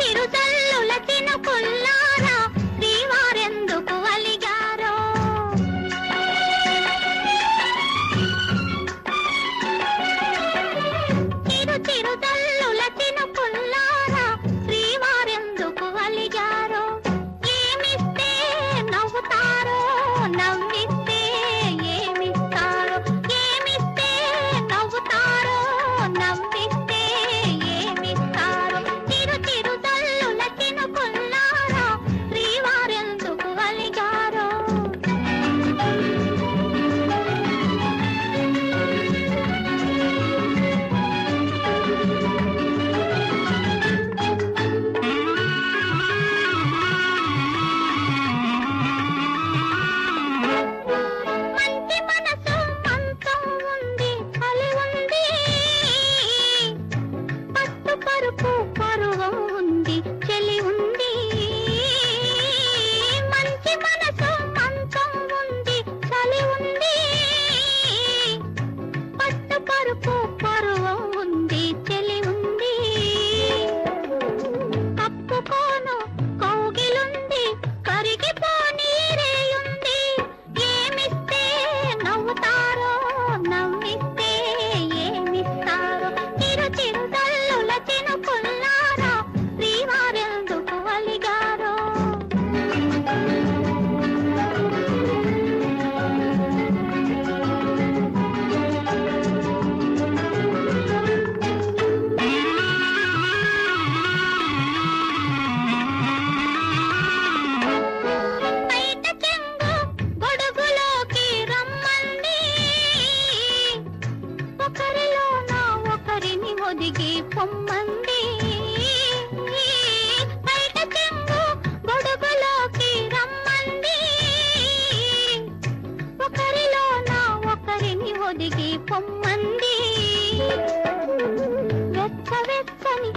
you తిరిగి పొమ్మంది. బయట చెంగు రమ్మంది. ఒకరిలో ఒకరిని ఒదిగి పొమ్మంది. వెచ్చ వెచ్చని